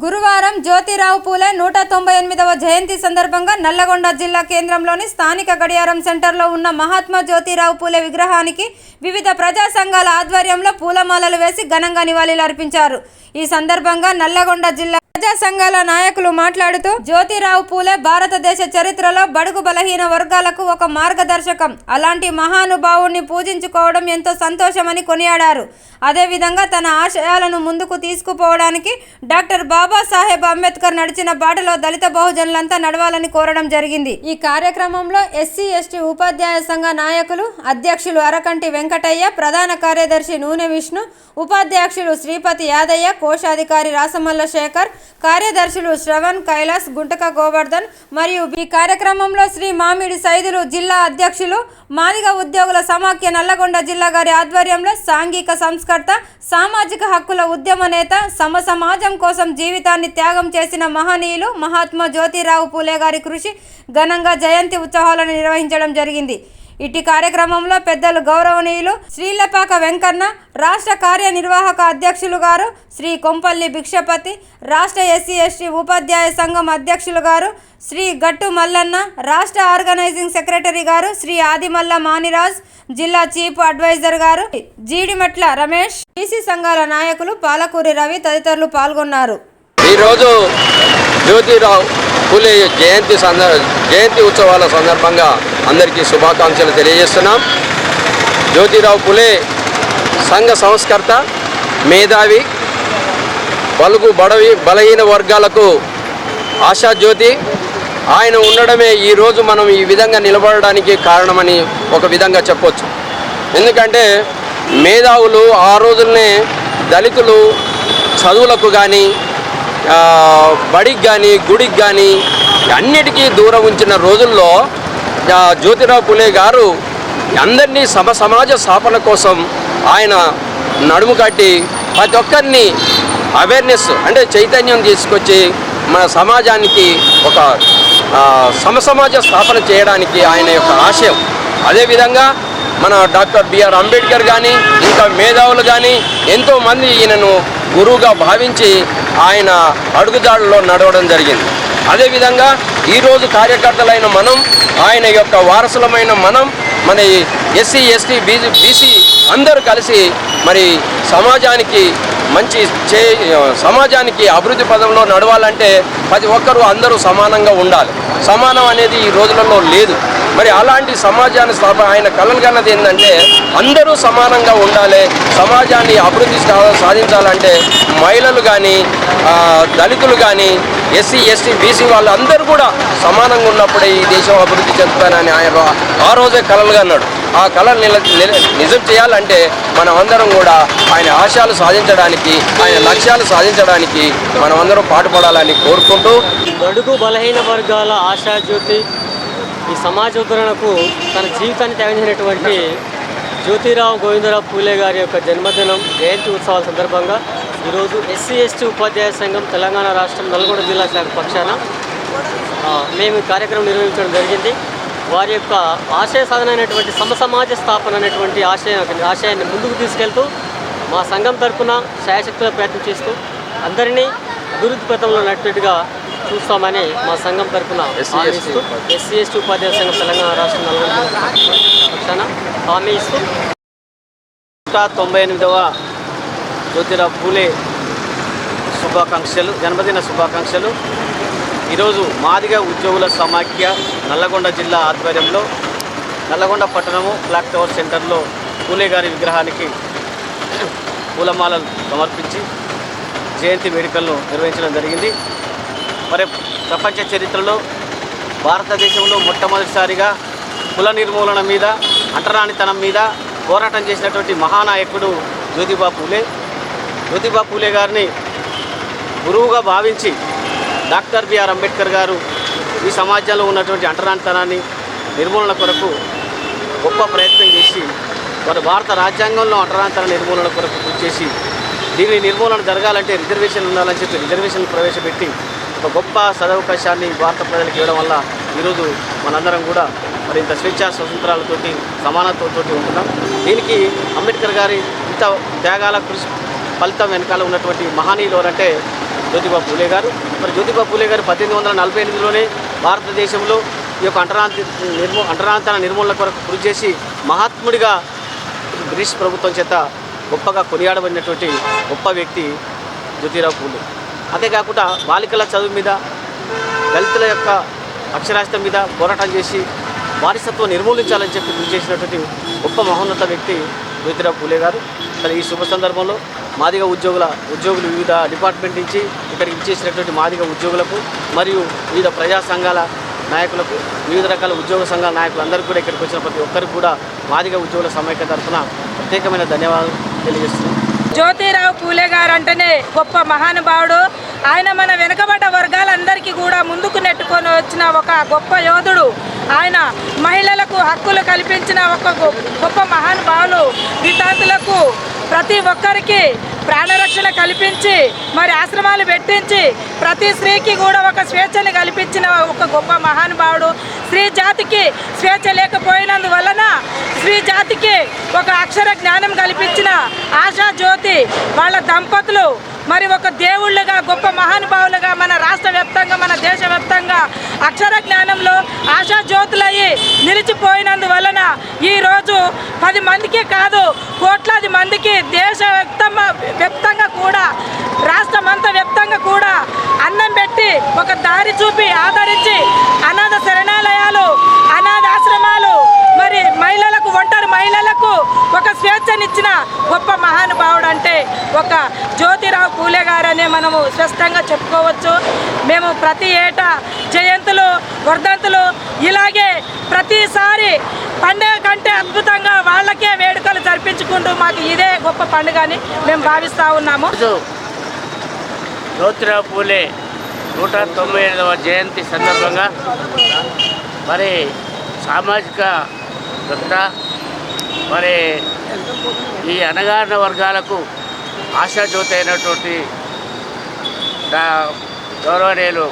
గురువారం జ్యోతిరావు పూలే నూట తొంభై ఎనిమిదవ జయంతి సందర్భంగా నల్లగొండ జిల్లా కేంద్రంలోని స్థానిక గడియారం సెంటర్లో ఉన్న మహాత్మా జ్యోతిరావు పూలే విగ్రహానికి వివిధ ప్రజా సంఘాల ఆధ్వర్యంలో పూలమాలలు వేసి ఘనంగా నివాళులర్పించారు ఈ సందర్భంగా నల్లగొండ జిల్లా ప్రజా సంఘాల నాయకులు మాట్లాడుతూ జ్యోతిరావు పూలే భారతదేశ చరిత్రలో బడుగు బలహీన వర్గాలకు ఒక మార్గదర్శకం. అలాంటి మహానుభావుణ్ణి పూజించుకోవడం ఎంతో సంతోషమని కొనియాడారు. అదేవిధంగా తన ఆశయాలను ముందుకు తీసుకుపోవడానికి డాక్టర్ బాబాసాహెబ్ అంబేద్కర్ నడిచిన బాటలో దళిత బహుజనులంతా నడవాలని కోరడం జరిగింది. ఈ కార్యక్రమంలో ఎస్సీ ఎస్టీ ఉపాధ్యాయ సంఘ నాయకులు అధ్యక్షులు అరకంటి వెంకటయ్య ప్రధాన కార్యదర్శి నూనె విష్ణు ఉపాధ్యక్షులు శ్రీపతి యాదయ్య కోశాధికారి రాసమల్ల శేఖర్ కార్యదర్శులు శ్రవణ్ కైలాస్ గుంటక గోవర్ధన్ మరియు ఈ కార్యక్రమంలో శ్రీ మామిడి సైదులు జిల్లా అధ్యక్షులు మాదిగ ఉద్యోగుల సమాఖ్య నల్లగొండ జిల్లా గారి ఆధ్వర్యంలో సాంఘిక సంస్కర్త సామాజిక హక్కుల ఉద్యమ నేత సమ సమాజం కోసం జీవితాన్ని త్యాగం చేసిన మహనీయులు మహాత్మా జ్యోతిరావు పూలే గారి కృషి ఘనంగా జయంతి ఉత్సవాలను నిర్వహించడం జరిగింది. ఇటు కార్యక్రమంలో పెద్దలు గౌరవనీయులు శ్రీలపాక వెంకన్న రాష్ట్ర కార్యనిర్వాహక అధ్యక్షులు గారు శ్రీ కొంపల్లి భిక్షపతి రాష్ట్ర ఎస్సీ ఎస్టీ ఉపాధ్యాయ సంఘం అధ్యక్షులు గారు శ్రీ గట్టు మల్లన్న రాష్ట్ర ఆర్గనైజింగ్ సెక్రటరీ గారు శ్రీ ఆదిమల్ల మానిరాజ్ జిల్లా చీఫ్ అడ్వైజర్ గారు జీడిమెట్ల రమేష్ బీసీ సంఘాల నాయకులు పాలకూరి రవి తదితరులు పాల్గొన్నారు. ఈరోజు జ్యోతిరావు పూలే జయంతి సంద జయంతి ఉత్సవాల సందర్భంగా అందరికీ శుభాకాంక్షలు తెలియజేస్తున్నాం. జ్యోతిరావు పులే సంఘ సంస్కర్త మేధావి బలుగు బడవి బలహీన వర్గాలకు ఆశాజ్యోతి ఆయన ఉండడమే ఈరోజు మనం ఈ విధంగా నిలబడడానికి కారణమని ఒక విధంగా చెప్పొచ్చు. ఎందుకంటే మేధావులు ఆ రోజులనే దళితులు చదువులకు కానీ బడికి కానీ గుడికి కానీ అన్నిటికీ దూరం ఉంచిన రోజుల్లో జ్యోతిరావు పులే గారు అందరినీ సమ సమాజ స్థాపన కోసం ఆయన నడుము కట్టి ప్రతి ఒక్కరిని అవేర్నెస్ అంటే చైతన్యం తీసుకొచ్చి మన సమాజానికి ఒక సమసమాజ స్థాపన చేయడానికి ఆయన యొక్క ఆశయం. అదేవిధంగా మన డాక్టర్ బిఆర్ అంబేద్కర్ కానీ ఇంకా మేధావులు కానీ ఎంతోమంది ఈయనను గురువుగా భావించి ఆయన అడుగుదాడులో నడవడం జరిగింది. అదేవిధంగా ఈరోజు కార్యకర్తలైన మనం ఆయన యొక్క వారసులమైన మనం మన ఎస్సీ ఎస్టీ బీజీ బీసీ అందరూ కలిసి మరి సమాజానికి మంచి చే సమాజానికి అభివృద్ధి పదంలో నడవాలంటే ప్రతి ఒక్కరూ అందరూ సమానంగా ఉండాలి. సమానం అనేది ఈ రోజులలో లేదు. మరి అలాంటి సమాజాన్ని స్థాపన ఆయన కలలు కన్నది ఏంటంటే అందరూ సమానంగా ఉండాలి. సమాజాన్ని అభివృద్ధి సాధించాలంటే మహిళలు కానీ దళితులు కానీ ఎస్సీ ఎస్టీ బీసీ వాళ్ళందరూ కూడా సమానంగా ఉన్నప్పుడే ఈ దేశం అభివృద్ధి చెందుతానని ఆయన ఆ రోజే కలలుగా అన్నాడు. ఆ కళను నిల నిజం చేయాలంటే మనం అందరం కూడా ఆయన ఆశయాలు సాధించడానికి ఆయన లక్ష్యాలు సాధించడానికి మనం అందరం పాటుపడాలని కోరుకుంటూ బడుగు బలహీన వర్గాల ఆశాజ్యోతి ఈ సమాజ ఉద్ధరణకు తన జీవితాన్ని త్యాగించినటువంటి జ్యోతిరావు గోవిందరావు పూలే గారి యొక్క జన్మదినం జయంతి ఉత్సవాల సందర్భంగా ఈరోజు ఎస్సీ ఎస్టీ ఉపాధ్యాయ సంఘం తెలంగాణ రాష్ట్రం నల్గొండ జిల్లా శాఖ పక్షాన మేము ఈ కార్యక్రమం నిర్వహించడం జరిగింది. వారి యొక్క ఆశయ సాధన అయినటువంటి సమసమాజ స్థాపన అనేటువంటి ఆశయ ఆశయాన్ని ముందుకు తీసుకెళ్తూ మా సంఘం తరఫున శాయశక్తుల ప్రయత్నం చేస్తూ అందరినీ అభివృద్ధి పథంలో నడిపినట్టుగా చూస్తామని మా సంఘం ఇస్తూ ఎస్సీ ఎస్టీ ఉపాధ్యాయ సంఘం తెలంగాణ రాష్ట్రం నల్గొండ పక్షాన హామీ ఇస్తూ నూట తొంభై ఎనిమిదవ జ్యోతిరావు పూలే శుభాకాంక్షలు జన్మదిన శుభాకాంక్షలు. ఈరోజు మాదిగ ఉద్యోగుల సమాఖ్య నల్లగొండ జిల్లా ఆధ్వర్యంలో నల్లగొండ పట్టణము క్లాక్ టవర్ సెంటర్లో పూలే గారి విగ్రహానికి పూలమాలలు సమర్పించి జయంతి వేడుకలను నిర్వహించడం జరిగింది. మరి ప్రపంచ చరిత్రలో భారతదేశంలో మొట్టమొదటిసారిగా కుల నిర్మూలన మీద అంటరానితనం మీద పోరాటం చేసినటువంటి మహానాయకుడు జ్యోతిబా పూలే. జ్యోతిబా పూలే గారిని గురువుగా భావించి డాక్టర్ బిఆర్ అంబేద్కర్ గారు ఈ సమాజంలో ఉన్నటువంటి అంటరానితనాన్ని నిర్మూలన కొరకు గొప్ప ప్రయత్నం చేసి మరి భారత రాజ్యాంగంలో అంటరానితన నిర్మూలన కొరకు కృషి చేసి దీని నిర్మూలన జరగాలంటే రిజర్వేషన్ ఉండాలని చెప్పి రిజర్వేషన్ ప్రవేశపెట్టి ఒక గొప్ప సదవకాశాన్ని భారత ప్రజలకు ఇవ్వడం వల్ల ఈరోజు మనందరం కూడా మరి ఇంత స్వేచ్ఛా స్వతంత్రాలతోటి సమానత్వంతో ఉంటున్నాం. దీనికి అంబేద్కర్ గారి ఇంత త్యాగాల కృషి ఫలితం వెనకాల ఉన్నటువంటి మహనీయులు ఎవరంటే జ్యోతిబా పూలే గారు. మరి జ్యోతిబా పూలే గారు పద్దెనిమిది వందల నలభై ఎనిమిదిలోనే భారతదేశంలో ఈ యొక్క అంటరాంతి నిర్మూ అంటరాంతన నిర్మూలన కొరకు కృషి చేసి మహాత్ముడిగా బ్రిటిష్ ప్రభుత్వం చేత గొప్పగా కొనియాడబడినటువంటి గొప్ప వ్యక్తి జ్యోతిరావు పూలే. అంతేకాకుండా బాలికల చదువు మీద దళితుల యొక్క అక్షరాస్యత మీద పోరాటం చేసి వారసత్వం నిర్మూలించాలని చెప్పి కృషి చేసినటువంటి గొప్ప మహోన్నత వ్యక్తి జ్యోతిరావు పూలే గారు. సరే ఈ శుభ సందర్భంలో మాదిగ ఉద్యోగుల ఉద్యోగులు వివిధ డిపార్ట్మెంట్ నుంచి ఇక్కడికి ఇచ్చేసినటువంటి మాదిగ ఉద్యోగులకు మరియు వివిధ ప్రజా సంఘాల నాయకులకు వివిధ రకాల ఉద్యోగ సంఘాల నాయకులందరికీ కూడా ఇక్కడికి వచ్చిన ప్రతి ఒక్కరికి కూడా మాదిగ ఉద్యోగుల సమైక్య తరఫున ప్రత్యేకమైన ధన్యవాదాలు తెలియజేస్తున్నాం. జ్యోతిరావు పూలే గారు అంటేనే గొప్ప మహానుభావుడు. ఆయన మన వెనుకబడ్డ వర్గాలందరికీ కూడా ముందుకు నెట్టుకొని వచ్చిన ఒక గొప్ప యోధుడు. ఆయన మహిళలకు హక్కులు కల్పించిన ఒక గొప్ప మహానుభావులు వితాంతులకు ప్రతి ఒక్కరికి ప్రాణరక్షణ కల్పించి మరి ఆశ్రమాలు పెట్టించి ప్రతి స్త్రీకి కూడా ఒక స్వేచ్ఛని కల్పించిన ఒక గొప్ప మహానుభావుడు. స్త్రీ జాతికి స్వేచ్ఛ లేకపోయినందువలన స్త్రీ జాతికి ఒక అక్షర జ్ఞానం కల్పించిన ఆశా జ్యోతి వాళ్ళ దంపతులు మరి ఒక దేవుళ్ళుగా గొప్ప మహానుభావులుగా మన రాష్ట్ర వ్యాప్తంగా మన దేశ వ్యాప్తంగా అక్షర జ్ఞానంలో ఆశా జ్యోతులయ్యి నిలిచిపోయినందువలన ఈరోజు పది మందికి కాదు కోట్లాది మందికి దేశ వ్యాప్తంగా కూడా రాష్ట్రమంతా వ్యాప్తంగా కూడా అన్నం పెట్టి ఒక దారి చూపి ఆదరించి అనాథ శరణాలయాలు అనాథ ఆశ్రమాలు మరి మహిళలకు ఒంటరి మహిళలకు ఒక స్వేచ్ఛనిచ్చిన గొప్ప మహానుభావుడు అంటే ఒక జ్యోతిరావు పూలే గారనే మనము స్పష్టంగా చెప్పుకోవచ్చు. మేము ప్రతి ఏటా జయంతులు వర్ధంతులు ఇలాగే ప్రతిసారి పండుగ కంటే అద్భుతంగా వాళ్ళకే వేడుకలు జరిపించుకుంటూ మాకు ఇదే గొప్ప పండుగ అని మేము భావిస్తూ ఉన్నాము. జ్యోతిరావు పూలే నూట తొంభై ఐదవ జయంతి సందర్భంగా మరి సామాజిక దత్త మరి ఈ అనగారిన వర్గాలకు ఆశాజ్యోతి అయినటువంటి గౌరవనీయులు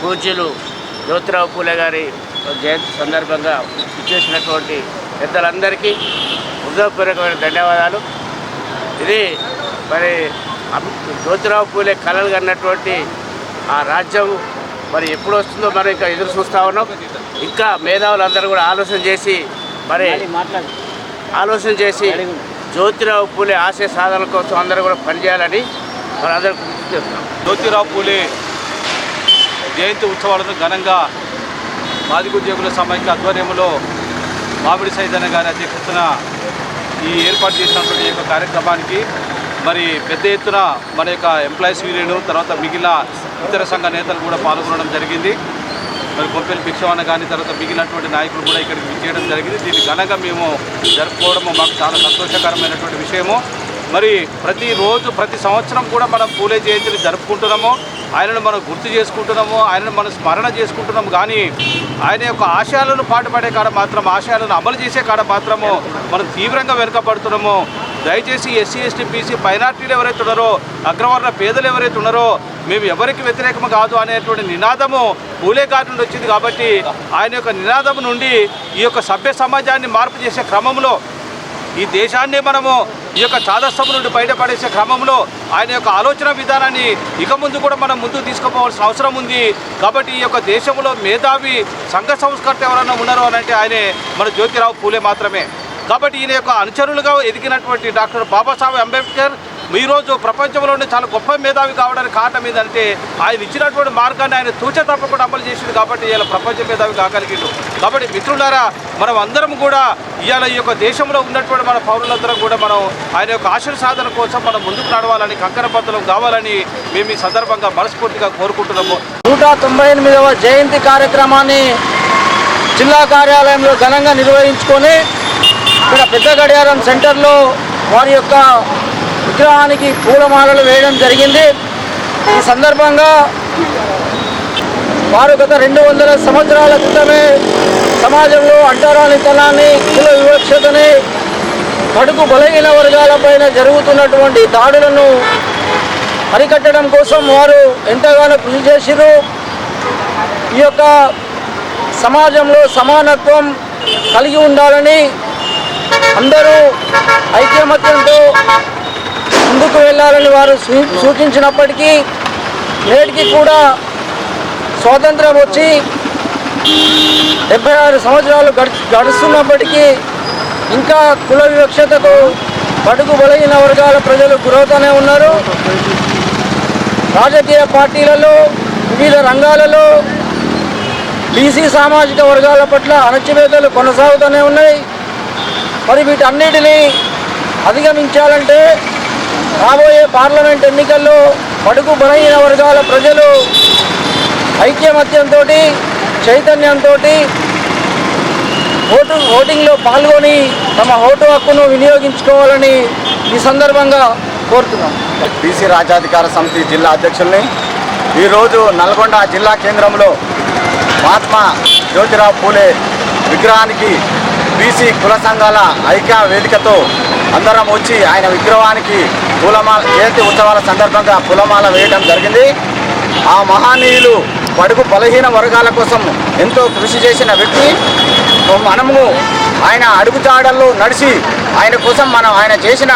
పూజ్యులు జ్యోతిరావు పూలే గారి జయంతి సందర్భంగా ఇచ్చేసినటువంటి పెద్దలందరికీ హృదయపూర్వకమైన ధన్యవాదాలు. ఇది మరి జ్యోతిరావు పూలే కళలు కన్నటువంటి ఆ రాజ్యం మరి ఎప్పుడు వస్తుందో మనం ఇంకా ఎదురు చూస్తూ ఉన్నాం. ఇంకా మేధావులందరూ కూడా ఆలోచన చేసి మరి ఆలోచన చేసి జ్యోతిరావు పూలే ఆశయ సాధన కోసం అందరూ కూడా పనిచేయాలని మరి గుర్తు చేస్తున్నాం. జ్యోతిరావు పూలే జయంతి ఉత్సవాలను ఘనంగా మాదిగ ఉద్యోగుల సమైక్య ఆధ్వర్యంలో మామిడి సైదన్న గారి అధ్యక్షతన ఈ ఏర్పాటు చేసినటువంటి ఈ యొక్క కార్యక్రమానికి మరి పెద్ద ఎత్తున మన యొక్క ఎంప్లాయీస్ యూనియన్ తర్వాత మిగిలిన ఇతర సంఘ నేతలు కూడా పాల్గొనడం జరిగింది. మరి కొంపెల్లి భిక్షవాణ కానీ తర్వాత మిగిలినటువంటి నాయకులు కూడా ఇక్కడికి విచ్చేయడం జరిగింది. దీన్ని ఘనంగా మేము జరుపుకోవడం మాకు చాలా సంతోషకరమైనటువంటి విషయము. మరి ప్రతిరోజు ప్రతి సంవత్సరం కూడా మనం పూలే జయంతిని జరుపుకుంటున్నాము. ఆయనను మనం గుర్తు చేసుకుంటున్నాము ఆయనను మనం స్మరణ చేసుకుంటున్నాము. కానీ ఆయన యొక్క ఆశయాలను పాటుపడే కాడ మాత్రం ఆశయాలను అమలు చేసే కాడ మాత్రము మనం తీవ్రంగా వెనుకబడుతున్నాము. దయచేసి ఎస్సీ ఎస్టీ బీసీ మైనార్టీలు ఎవరైతే ఉన్నారో అగ్రవర్ణ పేదలు ఎవరైతే ఉన్నారో మేము ఎవరికి వ్యతిరేకం కాదు అనేటువంటి నినాదము పూలే గారి నుండి వచ్చింది కాబట్టి ఆయన యొక్క నినాదం నుండి ఈ యొక్క సభ్య సమాజాన్ని మార్పు చేసే క్రమంలో ఈ దేశాన్ని మనము ఈ యొక్క చాదస్తం నుండి బయటపడేసే క్రమంలో ఆయన యొక్క ఆలోచన విధానాన్ని ఇక ముందు కూడా మనం ముందుకు తీసుకుపోవాల్సిన అవసరం ఉంది. కాబట్టి ఈ యొక్క దేశంలో మేధావి సంఘ సంస్కర్త ఎవరైనా ఉన్నారో అని అంటే ఆయనే మన జ్యోతిరావు పూలే మాత్రమే. కాబట్టి ఈయన యొక్క అనుచరులుగా ఎదిగినటువంటి డాక్టర్ బాబాసాహెబ్ అంబేద్కర్ ఈరోజు ప్రపంచంలోనే చాలా గొప్ప మేధావి కావడానికి కారణం ఏంటంటే ఆయన ఇచ్చినటువంటి మార్గాన్ని ఆయన తూచ తప్పకుండా అమలు చేసింది కాబట్టి ఇలా ప్రపంచ మేధావి కాగలిగిండు. కాబట్టి మిత్రులారా మనం అందరం కూడా ఇవాళ ఈ యొక్క దేశంలో ఉన్నటువంటి మన పౌరులందరం కూడా మనం ఆయన యొక్క ఆశల సాధన కోసం మనం ముందుకు నడవాలని కంకరబద్ధలం కావాలని మేము ఈ సందర్భంగా మనస్ఫూర్తిగా కోరుకుంటున్నాము. నూట తొంభై ఎనిమిదవ జయంతి కార్యక్రమాన్ని జిల్లా కార్యాలయంలో ఘనంగా నిర్వహించుకొని ఇక్కడ పెద్ద గడియారం సెంటర్లో వారి యొక్క విగ్రహానికి పూలమాలలు వేయడం జరిగింది. ఈ సందర్భంగా వారు గత రెండు వందల సంవత్సరాల క్రితమే సమాజంలో అంటరానితనాన్ని కుల వివక్షతని కడుపు బలహీన వర్గాలపైన జరుగుతున్నటువంటి దాడులను అరికట్టడం కోసం వారు ఎంతగానో కృషి చేసిరు ఈ యొక్క సమాజంలో సమానత్వం కలిగి ఉండాలని అందరూ ఐక్యమత్యంతో ముందుకు వెళ్ళాలని వారు సూచించినప్పటికీ నేటికి కూడా స్వాతంత్రం వచ్చి డెబ్బై ఆరు సంవత్సరాలు గడుస్తున్నప్పటికీ ఇంకా కుల వివక్షతకు బడుగు బలహీన వర్గాల ప్రజలు గురవుతూనే ఉన్నారు. రాజకీయ పార్టీలలో వివిధ రంగాలలో బీసీ సామాజిక వర్గాల పట్ల అణచివేతలు కొనసాగుతూనే ఉన్నాయి. మరి వీటన్నిటినీ అధిగమించాలంటే రాబోయే పార్లమెంట్ ఎన్నికల్లో పడుకు బలహీన వర్గాల ప్రజలు ఐక్యమత్యంతో చైతన్యంతో ఓటు ఓటింగ్లో పాల్గొని తమ ఓటు హక్కును వినియోగించుకోవాలని ఈ సందర్భంగా కోరుతున్నాం. బీసీ రాజ్యాధికార సమితి జిల్లా అధ్యక్షుల్ని ఈరోజు నల్గొండ జిల్లా కేంద్రంలో మహాత్మా జ్యోతిరావు పూలే విగ్రహానికి బీసీ కుల సంఘాల ఐక్య వేదికతో అందరం వచ్చి ఆయన విగ్రహానికి పూలమాల జయంతి ఉత్సవాల సందర్భంగా పూలమాల వేయడం జరిగింది. ఆ మహానీయులు బడుగు బలహీన వర్గాల కోసం ఎంతో కృషి చేసిన వ్యక్తి. మనము ఆయన అడుగుజాడల్లో నడిచి ఆయన కోసం మనం ఆయన చేసిన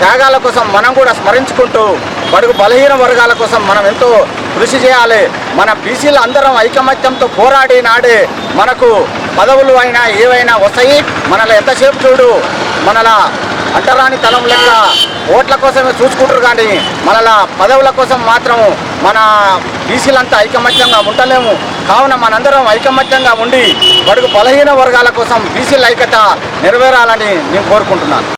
త్యాగాల కోసం మనం కూడా స్మరించుకుంటూ బడుగు బలహీన వర్గాల కోసం మనం ఎంతో కృషి చేయాలి. మన బీసీలు అందరం ఐకమత్యంతో పోరాడి నాడే మనకు పదవులు అయినా ఏవైనా వస్తాయి. మనలో ఎంతసేపు చూడు? మనలా అంటరాని తలం లెక్క ఓట్ల కోసమే చూసుకుంటారు కానీ మనలా పదవుల కోసం మాత్రం మన బీసీలంతా ఐకమత్యంగా ఉండలేము. కావున మనందరం ఐకమత్యంగా ఉండి బడుగు బలహీన వర్గాల కోసం బీసీల ఐక్యత నెరవేరాలని నేను కోరుకుంటున్నాను.